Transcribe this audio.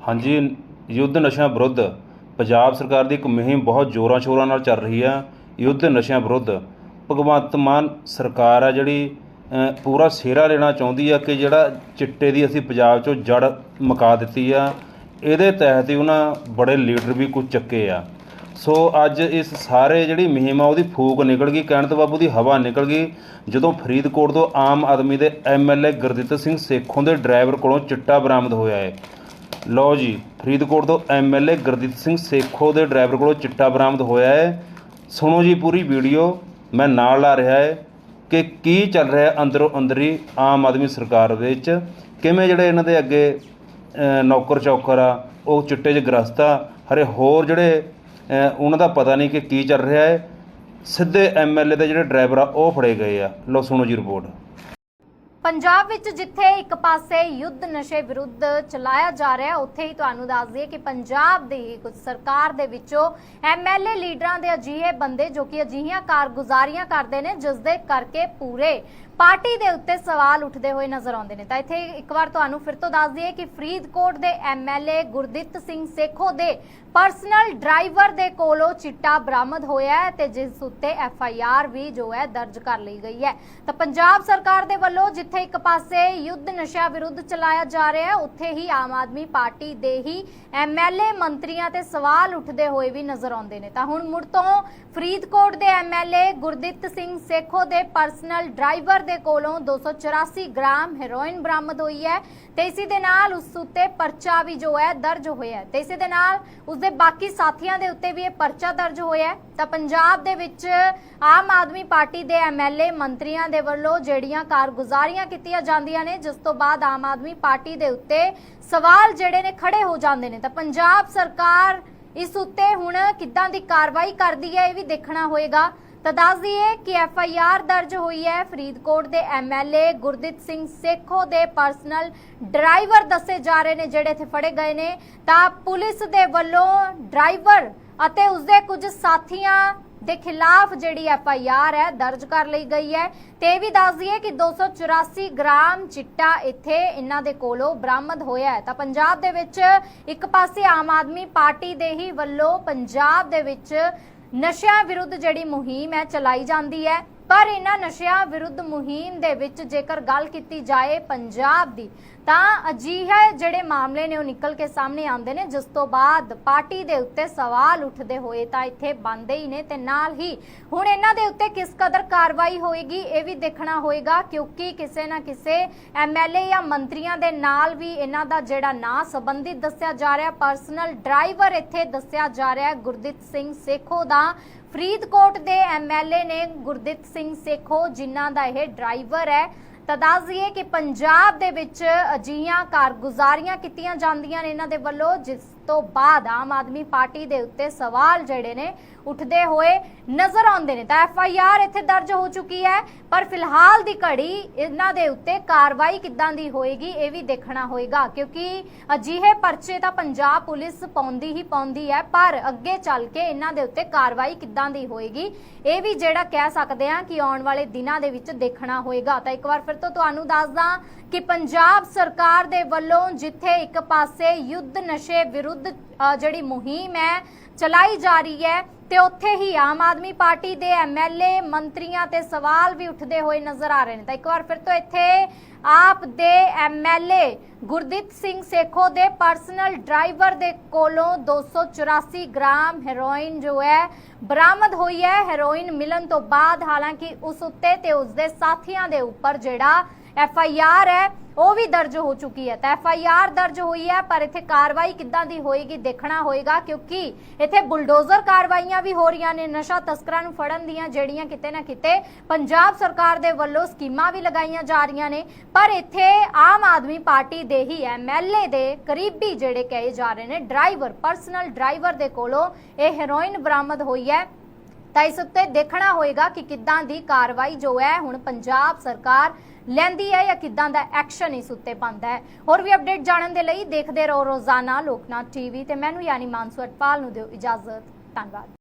ਹਾਂਜੀ, ਯੁੱਧ ਨਸ਼ਿਆਂ ਵਿਰੁੱਧ ਪੰਜਾਬ ਸਰਕਾਰ ਦੀ ਇੱਕ ਮੁਹਿੰਮ ਬਹੁਤ ਜ਼ੋਰਾਂ ਸ਼ੋਰਾਂ ਨਾਲ ਚੱਲ ਰਹੀ ਆ, ਯੁੱਧ ਨਸ਼ਿਆਂ ਵਿਰੁੱਧ। ਭਗਵੰਤ ਮਾਨ ਸਰਕਾਰ ਆ ਜਿਹੜੀ ਪੂਰਾ ਸਿਹਰਾ ਲੈਣਾ ਚਾਹੁੰਦੀ ਆ ਕਿ ਜਿਹੜਾ ਚਿੱਟੇ ਦੀ ਅਸੀਂ ਪੰਜਾਬ 'ਚੋਂ ਜੜ ਮਕਾ ਦਿੱਤੀ ਆ, ਇਹਦੇ ਤਹਿਤ ਹੀ ਉਹਨਾਂ ਬੜੇ ਲੀਡਰ ਵੀ ਕੁਝ ਚੱਕੇ ਆ। ਸੋ ਅੱਜ ਇਸ ਸਾਰੇ ਜਿਹੜੀ ਮੁਹਿੰਮ ਆ, ਉਹਦੀ ਫੂਕ ਨਿਕਲ ਗਈ, ਕਹਿਣ ਤੋਂ ਬਾਬੂ ਦੀ ਹਵਾ ਨਿਕਲ ਗਈ। ਜਦੋਂ ਫਰੀਦਕੋਟ ਤੋਂ ਆਮ ਆਦਮੀ ਦੇ ਐਮਐਲਏ ਗੁਰਦਿੱਤ ਸਿੰਘ ਸੇਖੋਂ ਦੇ ਡਰਾਈਵਰ ਕੋਲੋਂ ਚਿੱਟਾ ਬਰਾਮਦ ਹੋਇਆ ਹੈ ਲਓ ਜੀ, ਫਰੀਦਕੋਟ ਤੋਂ ਐਮਐਲਏ ਗੁਰਦੀਪ ਸਿੰਘ ਸੇਖੋ ਦੇ ਡਰਾਈਵਰ ਕੋਲੋਂ ਚਿੱਟਾ ਬਰਾਮਦ ਹੋਇਆ ਹੈ। ਸੁਣੋ ਜੀ ਪੂਰੀ ਵੀਡੀਓ, ਮੈਂ ਨਾਲ ਲਾ ਰਿਹਾ ਹੈ ਕਿ ਕੀ ਚੱਲ ਰਿਹਾ ਹੈ ਅੰਦਰੋਂ ਅੰਦਰੀ ਆਮ ਆਦਮੀ ਸਰਕਾਰ ਵਿੱਚ। ਕਿਵੇਂ ਜਿਹੜੇ ਇਹਨਾਂ ਦੇ ਅੱਗੇ ਨੌਕਰ ਚੌਕਰ ਆ, ਉਹ ਚਿੱਟੇ 'ਚ ਗ੍ਰਸਤ ਆ, ਹਰੇ ਹੋਰ ਜਿਹੜੇ ਉਹਨਾਂ ਦਾ ਪਤਾ ਨਹੀਂ ਕਿ ਕੀ ਚੱਲ ਰਿਹਾ ਹੈ। ਸਿੱਧੇ ਐਮਐਲਏ ਦੇ ਜਿਹੜੇ ਡਰਾਈਵਰ ਆ, ਉਹ ਫੜੇ ਗਏ ਆ। ਲਓ ਸੁਣੋ ਜੀ ਰਿਪੋਰਟ। ਪੰਜਾਬ ਵਿੱਚ ਜਿੱਥੇ ਇੱਕ ਪਾਸੇ ਯੁੱਧ ਨਸ਼ੇ ਵਿਰੁੱਧ ਚਲਾਇਆ ਜਾ ਰਿਹਾ, ਉੱਥੇ ਹੀ ਤੁਹਾਨੂੰ ਦੱਸ ਦਈਏ ਕਿ ਪੰਜਾਬ ਦੀ ਹੀ ਕੁਝ ਸਰਕਾਰ ਦੇ ਵਿੱਚੋਂ ਐਮਐਲਏ ਲੀਡਰਾਂ ਦੇ ਅਜਿਹੇ ਬੰਦੇ ਜੋ ਕਿ ਅਜਿਹੀਆਂ ਕਾਰਗੁਜ਼ਾਰੀਆਂ ਕਰਦੇ ਨੇ, ਜਿਸ ਦੇ ਕਰਕੇ ਪੂਰੇ ਪਾਰਟੀ ਦੇ ਉੱਤੇ ਸਵਾਲ ਉੱਠਦੇ ਹੋਏ ਨਜ਼ਰ ਆਉਂਦੇ ਨੇ। ਤਾਂ ਇੱਥੇ ਇੱਕ ਵਾਰ ਤੁਹਾਨੂੰ ਫਿਰ ਤੋਂ ਦੱਸ ਦਈਏ ਕਿ ਫਰੀਦਕੋਟ ਦੇ ਐਮਐਲਏ ਗੁਰਦਿੱਤ ਸਿੰਘ ਸੇਖੋ ਦੇ ਪਰਸਨਲ ਡਰਾਈਵਰ ਦੇ ਕੋਲੋਂ ਚਿੱਟਾ ਬਰਾਮਦ ਹੋਇਆ ਹੈ ਤੇ ਜਿਸ ਉੱਤੇ ਐਫ ਵੀ ਜੋ ਹੈ ਦਰਜ ਕਰ ਲਈ ਗਈ ਹੈ। ਤਾਂ ਪੰਜਾਬ ਸਰਕਾਰ ਦੇ ਵੱਲੋਂ ਜਿੱਥੇ ਇੱਕ ਪਾਸੇ ਯੁੱਧ ਨਸ਼ਾ ਵਿਰੁੱਧ ਚਲਾਇਆ ਜਾ ਰਿਹਾ ਹੈ, ਉੱਥੇ ਹੀ ਆਮ ਆਦਮੀ ਪਾਰਟੀ ਦੇ ਹੀ ਐਮਐਲਏ ਮੰਤਰੀਆਂ ਤੇ ਸਵਾਲ ਉੱਠਦੇ ਹੋਏ ਵੀ ਨਜ਼ਰ ਆਉਂਦੇ ਨੇ। ਤਾਂ ਹੁਣ ਮੁੜ ਤੋਂ ਫਰੀਦਕੋਟ ਦੇ ਐਮਐਲਏ ਗੁਰਦਿੱਤ ਸਿੰਘ ਸੇਖੋ ਦੇ ਪਰਸਨਲ ਡਰਾਈਵਰ ਦੇ ਕੋਲੋਂ 284 ਗ੍ਰਾਮ ਹੈਰੋਇਨ ਬਰਾਮਦ ਹੋਈ ਹੈ ਤੇ ਇਸੇ ਦੇ ਨਾਲ ਉਸ ਉੱਤੇ ਪਰਚਾ ਵੀ ਜੋ ਹੈ ਦਰਜ ਹੋਇਆ ਤੇ ਇਸੇ ਦੇ ਨਾਲ ਉਸਦੇ ਬਾਕੀ ਸਾਥੀਆਂ ਦੇ ਉੱਤੇ ਵੀ ਇਹ ਪਰਚਾ ਦਰਜ ਹੋਇਆ ਤਾਂ ਪੰਜਾਬ ਦੇ ਵਿੱਚ ਆਮ ਆਦਮੀ ਪਾਰਟੀ ਦੇ ਐਮਐਲਏ ਮੰਤਰੀਆਂ ਦੇ ਵੱਲੋਂ ਜਿਹੜੀਆਂ ਕਾਰਗੁਜ਼ਾਰੀਆਂ ਕੀਤੀਆਂ ਜਾਂਦੀਆਂ ਨੇ, ਜਿਸ ਤੋਂ ਬਾਅਦ ਆਮ ਆਦਮੀ ਪਾਰਟੀ ਦੇ ਉੱਤੇ ਸਵਾਲ ਜਿਹੜੇ ਨੇ ਖੜੇ ਹੋ ਜਾਂਦੇ ਨੇ। ਤਾਂ ਪੰਜਾਬ ਸਰਕਾਰ ਇਸ ਉੱਤੇ ਹੁਣ ਕਿੱਦਾਂ ਦੀ ਕਾਰਵਾਈ ਕਰਦੀ ਹੈ, ਇਹ ਵੀ ਦੇਖਣਾ ਹੋਏਗਾ। ਤਾਂ ਦੱਸ ਦਈਏ ਕਿ ਐਫ ਆਈ ਆਰ ਦਰਜ ਹੋਈ ਹੈ। ਫਰੀਦਕੋਟ ਦੇ ਐਮਐਲਏ ਗੁਰਦਿੱਤ ਸਿੰਘ ਸੇਖੋ ਦੇ ਪਰਸਨਲ ਡਰਾਈਵਰ ਦੱਸੇ ਜਾ ਰਹੇ ਨੇ, ਜਿਹੜੇ ਇੱਥੇ ਫੜੇ ਗਏ ਨੇ। ਤਾਂ ਪੁਲਿਸ ਦੇ ਵੱਲੋਂ ਡਰਾਈਵਰ ਅਤੇ ਉਸਦੇ ਕੁਝ ਸਾਥੀਆਂ ਦੇ ਖਿਲਾਫ ਜਿਹੜੀ ਐਫ ਆਈ ਆਰ ਹੈ, ਦਰਜ ਕਰ ਲਈ ਗਈ ਹੈ। ਤੇ ਇਹ ਵੀ ਦੱਸ ਦਈਏ ਕਿ 284 ਗ੍ਰਾਮ ਚਿੱਟਾ ਇੱਥੇ ਇਹਨਾਂ ਦੇ ਕੋਲੋਂ ਬਰਾਮਦ ਹੋਇਆ ਹੈ। ਤਾਂ ਪੰਜਾਬ ਦੇ ਵਿੱਚ ਇੱਕ ਪਾਸੇ ਆਮ ਆਦਮੀ ਪਾਰਟੀ ਦੇ ਹੀ ਵੱਲੋਂ ਪੰਜਾਬ ਦੇ ਵਿੱਚ ਨਸ਼ਿਆਂ ਵਿਰੁੱਧ ਜਿਹੜੀ ਮੁਹਿੰਮ ਹੈ ਚਲਾਈ ਜਾਂਦੀ ਹੈ, ਪਰ ਇਹਨਾਂ ਨਸ਼ਿਆਂ ਵਿਰੁੱਧ ਮੁਹਿੰਮ ਦੇ ਵਿੱਚ ਜੇਕਰ ਗੱਲ ਕੀਤੀ ਜਾਏ ਪੰਜਾਬ ਦੀ ਤਾਂ ਅਜਿਹੇ ਜਿਹੜੇ ਮਾਮਲੇ ਨੇ ਉਹ ਨਿਕਲ ਕੇ ਸਾਹਮਣੇ ਆਉਂਦੇ ਨੇ, ਜਿਸ ਤੋਂ ਬਾਅਦ ਪਾਰਟੀ ਦੇ ਉੱਤੇ ਸਵਾਲ ਉੱਠਦੇ ਹੋਏ ਤਾਂ ਇੱਥੇ ਬੰਦੇ ਹੀ ਨੇ ਤੇ ਨਾਲ ਹੀ ਹੁਣ ਇਹਨਾਂ ਦੇ ਉੱਤੇ ਕਿਸ ਕਦਰ ਕਾਰਵਾਈ ਹੋਏਗੀ ਇਹ ਵੀ ਦੇਖਣਾ ਹੋਏਗਾ, ਕਿਉਂਕਿ ਕਿਸੇ ਨਾ ਕਿਸੇ ਐਮਐਲਏ ਜਾਂ ਮੰਤਰੀਆਂ ਦੇ ਨਾਲ ਵੀ ਇਹਨਾਂ ਦਾ ਜਿਹੜਾ ਨਾਂ ਸੰਬੰਧਿਤ ਦੱਸਿਆ ਜਾ ਰਿਹਾ, ਪਰਸਨਲ ਡਰਾਈਵਰ ਇੱਥੇ ਦੱਸਿਆ ਜਾ ਰਿਹਾ ਗੁਰਦਿੱਤ ਸਿੰਘ ਸੇਖੋ ਦਾ। ਫਰੀਦਕੋਟ ਦੇ ਐਮਐਲਏ ਨੇ ਗੁਰਦਿੱਤ ਸਿੰਘ ਸੇਖੋ, ਜਿਨ੍ਹਾਂ ਦਾ ਇਹ ਡਰਾਈਵਰ ਹੈ ਤਾਂ ਦੱਸ ਦਈਏ ਕਿ ਪੰਜਾਬ ਦੇ ਵਿੱਚ ਅਜਿਹੀਆਂ ਕਾਰਗੁਜ਼ਾਰੀਆਂ ਕੀਤੀਆਂ ਜਾਂਦੀਆਂ ਨੇ ਇਹਨਾਂ ਦੇ ਵੱਲੋਂ, ਜਿਸ ਤੋਂ ਬਾਅਦ ਆਮ ਆਦਮੀ ਪਾਰਟੀ ਦੇ ਉੱਤੇ ਸਵਾਲ ਜਿਹੜੇ ਨੇ ਉੱਠਦੇ ਹੋਏ ਨਜ਼ਰ ਆਉਂਦੇ ਨੇ। ਤਾਂ ਐਫ ਆਈ ਆਰ ਇੱਥੇ ਦਰਜ ਹੋ ਚੁੱਕੀ ਹੈ, ਪਰ ਫਿਲਹਾਲ ਦੀ ਘੜੀ ਇਹਨਾਂ ਦੇ ਉੱਤੇ ਕਾਰਵਾਈ ਕਿੱਦਾਂ ਦੀ ਹੋਏਗੀ ਇਹ ਵੀ ਦੇਖਣਾ ਹੋਏਗਾ, ਕਿਉਂਕਿ ਅਜਿਹੇ ਪਰਚੇ ਤਾਂ ਪੰਜਾਬ ਪੁਲਿਸ ਪਾਉਂਦੀ ਹੀ ਪਾਉਂਦੀ ਹੈ, ਪਰ ਅੱਗੇ ਚੱਲ ਕੇ ਇਹਨਾਂ ਦੇ ਉੱਤੇ ਕਾਰਵਾਈ ਕਿੱਦਾਂ ਦੀ ਹੋਏਗੀ, ਇਹ ਵੀ ਜਿਹੜਾ ਕਹਿ ਸਕਦੇ ਆ ਕਿ ਆਉਣ ਵਾਲੇ ਦਿਨਾਂ ਦੇ ਵਿੱਚ ਦੇਖਣਾ ਹੋਏਗਾ। ਤਾਂ ਇੱਕ ਵਾਰ ਫਿਰ ਤੋਂ ਤੁਹਾਨੂੰ ਦੱਸਦਾ ਕਿ ਪੰਜਾਬ ਸਰਕਾਰ ਦੇ ਵੱਲੋਂ ਜਿੱਥੇ ਇੱਕ ਪਾਸੇ ਯੁੱਧ ਨਸ਼ੇ ਵਿਰੁੱਧ ਅ, ਜਿਹੜੀ ਮੁਹਿੰਮ ਹੈ ਚਲਾਈ ਜਾ ਰਹੀ ਹੈ ਤੇ ਉੱਥੇ ਹੀ ਆਮ ਆਦਮੀ ਪਾਰਟੀ ਦੇ ਐਮਐਲਏ ਮੰਤਰੀਆਂ ਤੇ ਸਵਾਲ ਵੀ ਉੱਠਦੇ ਹੋਏ ਨਜ਼ਰ ਆ ਰਹੇ ਨੇ। ਤਾਂ ਇੱਕ ਵਾਰ ਫਿਰ ਤੋਂ ਇੱਥੇ ਆਪ ਦੇ ਐਮਐਲਏ ਗੁਰਦੀਪ ਸਿੰਘ ਸੇਖੋ ਦੇ ਪਰਸਨਲ ਡਰਾਈਵਰ ਦੇ ਕੋਲੋਂ 284 ਗ੍ਰਾਮ ਹੈਰੋਇਨ ਜੋ ਹੈ ਬਰਾਮਦ ਹੋਈ ਹੈ। ਹੈਰੋਇਨ ਮਿਲਣ ਤੋਂ ਬਾਅਦ ਹਾਲਾਂਕਿ ਉਸ ਉੱਤੇ ਤੇ ਉਸ ਦੇ ਸਾਥੀਆਂ ਦੇ ਉੱਪਰ ਜਿਹੜਾ ਐਫ ਆਈ ਆਰ ਹੈ, ਉਹ ਵੀ ਦਰਜ ਹੋ ਚੁੱਕੀ ਹੈ। ਤਾਂ ਐਫ ਆਈ ਆਰ ਦਰਜ ਹੋਈ ਹੈ, ਪਰ ਇੱਥੇ ਕਾਰਵਾਈ ਕਿੱਦਾਂ ਦੀ ਹੋਏਗੀ, ਦੇਖਣਾ ਹੋਏਗਾ, ਕਿਉਂਕਿ ਇੱਥੇ ਬੁਲਡੋਜ਼ਰ ਕਾਰਵਾਈਆਂ ਵੀ ਹੋ ਰਹੀਆਂ ਨੇ, ਨਸ਼ਾ ਤਸਕਰਾਂ ਨੂੰ ਫੜਨ ਦੀਆਂ ਜਿਹੜੀਆਂ ਕਿਤੇ ਨਾ ਕਿਤੇ ਪੰਜਾਬ ਸਰਕਾਰ ਦੇ ਵੱਲੋਂ ਸਕੀਮਾਂ ਵੀ ਲਗਾਈਆਂ ਜਾ ਰਹੀਆਂ ਨੇ। ਪਰ ਇੱਥੇ ਆਮ ਆਦਮੀ ਪਾਰਟੀ ਦੇ ਹੀ ਐਮਐਲਏ ਦੇ ਕਰੀਬੀ ਜਿਹੜੇ ਕਹੇ ਜਾ ਰਹੇ ਨੇ, ਡਰਾਈਵਰ, ਪਰਸਨਲ ਡਰਾਈਵਰ ਦੇ ਕੋਲੋਂ ਇਹ ਹੈਰੋਇਨ ਬਰਾਮਦ ਹੋਈ ਹੈ। ਤਾਂ ਇਸ ਉੱਤੇ ਦੇਖਣਾ ਹੋਏਗਾ ਕਿ ਕਿੱਦਾਂ ਦੀ ਕਾਰਵਾਈ ਜੋ ਹੈ, ਹੁਣ ਪੰਜਾਬ ਸਰਕਾਰ ਲੈਂਦੀ ਹੈ ਜਾਂ ਕਿੱਦਾਂ ਦਾ ਐਕਸ਼ਨ ਇਸ ਉੱਤੇ ਪਾਉਂਦਾ ਹੈ। ਹੋਰ ਵੀ ਅਪਡੇਟ ਜਾਣਨ ਦੇ ਲਈ ਦੇਖਦੇ ਰਹੋ ਰੋਜ਼ਾਨਾ ਲੋਕਨਾਥ ਟੀਵੀ ਤੇ। ਮੈਨੂੰ ਯਾਨੀ ਮਾਨਸੂ ਅਟਪਾਲ ਨੂੰ ਦਿਓ ਇਜਾਜ਼ਤ। ਧੰਨਵਾਦ।